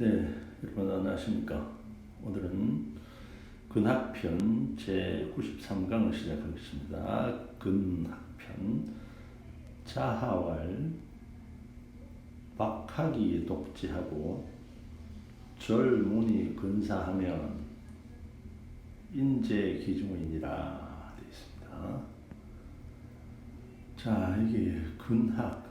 네, 여러분 안녕하십니까. 오늘은 근학편 제93강을 시작하겠습니다. 근학편 자하왈 박하기 독지하고 절문이 근사하면 인재 기중인이라 되어 있습니다. 자, 이게 근학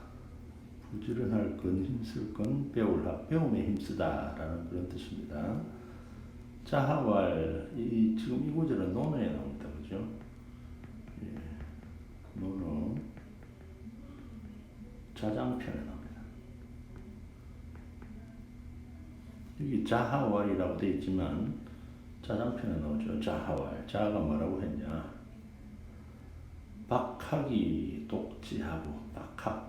부지런할 건, 힘쓸 건, 배울 학, 배움에 힘쓰다라는 그런 뜻입니다. 자하왈, 이, 지금 이 구절은 논어에 나옵니다. 그죠? 예, 논어, 자장편에 나옵니다. 여기 자하왈이라고 되어 있지만, 자장편에 나오죠. 자하왈. 자가 뭐라고 했냐? 박학이 독지하고, 박학.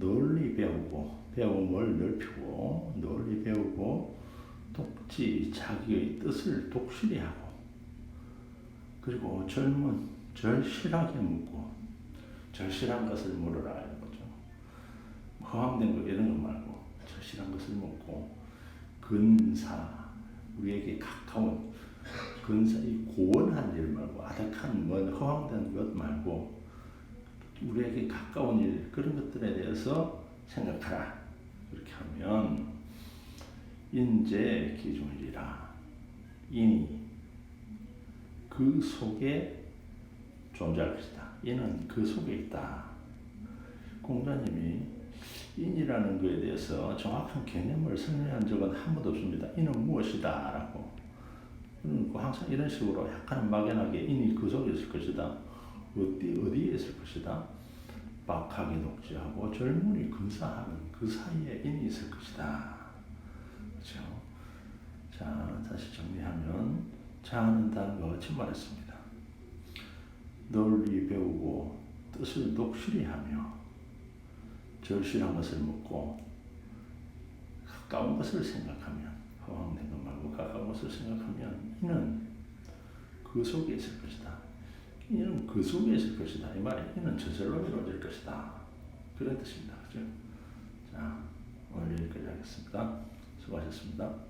널리 배우고 배움을 넓히고 널리 배우고 독지 자기의 뜻을 독실히 하고 그리고 젊은 절실하게 묻고 절실한 것을 물으라 이런 거죠. 허황된 거 이런 거 말고 절실한 것을 묻고 근사 우리에게 가까운 근사 이 고원한 일 말고 아득한 뭐 허황된 것 말고 우리에게 가까운 일 그런 것들에 대해서 생각하라. 그렇게 하면 인재 기준이라 인이 그 속에 존재할 것이다. 이는 그 속에 있다. 공자님이 인이라는 것에 대해서 정확한 개념을 설명한 적은 한 번도 없습니다. 인은 무엇이다 라고. 항상 이런 식으로 약간 막연하게 인이 그 속에 있을 것이다. 어디, 어디에 있을 것이다. 박하게 녹지하고 젊은이 근사하는 그 사이에 인이 있을 것이다. 그렇죠? 자, 다시 정리하면 자하는 단과 같이 말했습니다. 널리 배우고 뜻을 독실히 하며 절실한 것을 묻고 가까운 것을 생각하면 허황된 것 말고 가까운 것을 생각하면 이는 그 속에 있을 것이다. 이는 그 속에 있을 것이다. 이 말이 이는 저절로 이루어질 것이다. 그런 뜻입니다. 그죠? 자, 오늘 여기까지 하겠습니다. 수고하셨습니다.